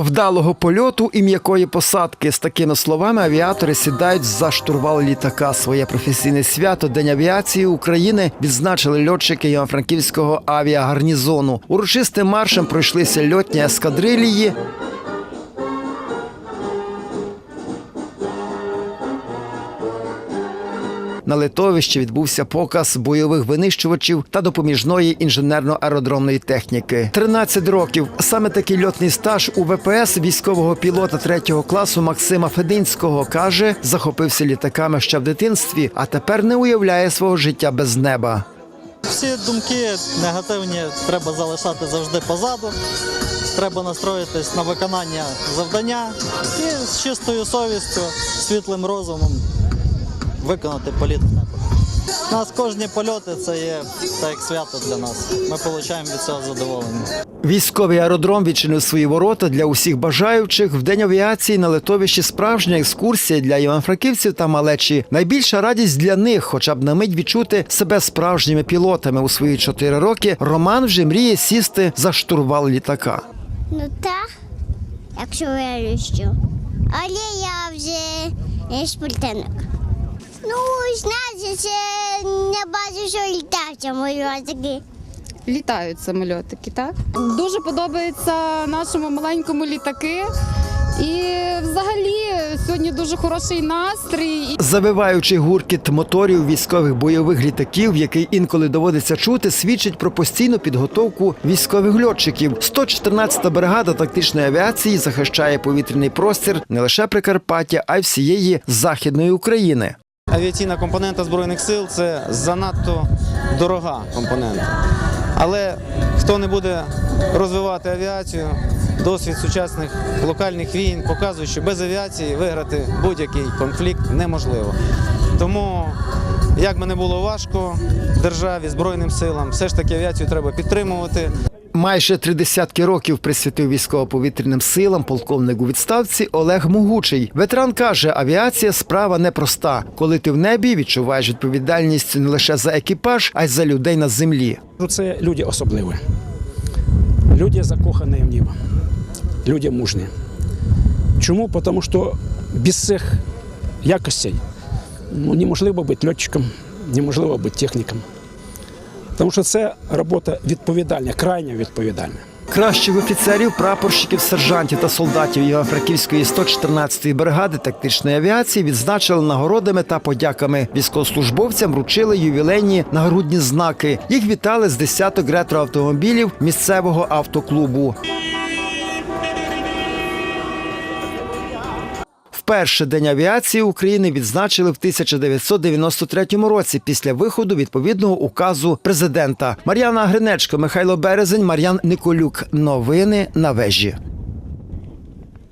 Вдалого польоту і м'якої посадки з такими словами авіатори сідають за штурвал літака. Своє професійне свято День авіації України відзначили льотчики Івано-Франківського авіагарнізону. Урочистим маршем пройшлися льотні ескадрилії. На литовищі відбувся показ бойових винищувачів та допоміжної інженерно-аеродромної техніки. 13 років. Саме такий льотний стаж у ВПС військового пілота третього класу Максима Фединського каже, захопився літаками ще в дитинстві, а тепер не уявляє свого життя без неба. Всі думки негативні треба залишати завжди позаду. Треба настроїтись на виконання завдання і з чистою совістю, світлим розумом виконати політ в небо. У нас кожні польоти це є так як свято для нас. Ми отримуємо від цього задоволення. Військовий аеродром відчинив свої ворота для усіх бажаючих. В день авіації на литовищі справжня екскурсія для івано-франківців та малечі. Найбільша радість для них, хоча б на мить відчути себе справжніми пілотами у свої чотири роки. Роман вже мріє сісти за штурвал літака. Ну так, якщо вирощу. Але я вже не спортинок. Ну, знаєте, це не бачу, що літався мої розики. літають самольотики, так? Дуже подобається нашому маленькому літаки. І взагалі сьогодні дуже хороший настрій. Завиваючий гуркіт моторів військових бойових літаків, який інколи доводиться чути, свідчить про постійну підготовку військових льотчиків. 114-та бригада тактичної авіації захищає повітряний простір не лише Прикарпаття, а й всієї західної України. Авіаційна компонента Збройних сил це занадто дорога компонента. Але хто не буде розвивати авіацію, досвід сучасних локальних війн показує, що без авіації виграти будь-який конфлікт неможливо. Тому, як би не було важко державі, Збройним силам, все ж таки авіацію треба підтримувати. Майже три десятки років присвятив військово-повітряним силам полковник у відставці Олег Могучий. Ветеран каже, авіація справа непроста. Коли ти в небі відчуваєш відповідальність не лише за екіпаж, а й за людей на землі. Ну, Це люди особливі. Люди закохані в небо. Люди мужні. Чому? Тому що без цих якостей ну, неможливо бути льотчиком, неможливо бути техніком. Тому що це робота відповідальна, крайня відповідальна. Кращих офіцерів, прапорщиків, сержантів та солдатів Івано-Франківської 114-ї бригади тактичної авіації відзначили нагородами та подяками. Військовослужбовцям вручили ювілейні нагрудні знаки. Їх вітали з десяток ретроавтомобілів місцевого автоклубу. Вперше День авіації України відзначили в 1993 році після виходу відповідного указу президента. Мар'яна Гринечко, Михайло Березень, Мар'ян Николюк. Новини на вежі.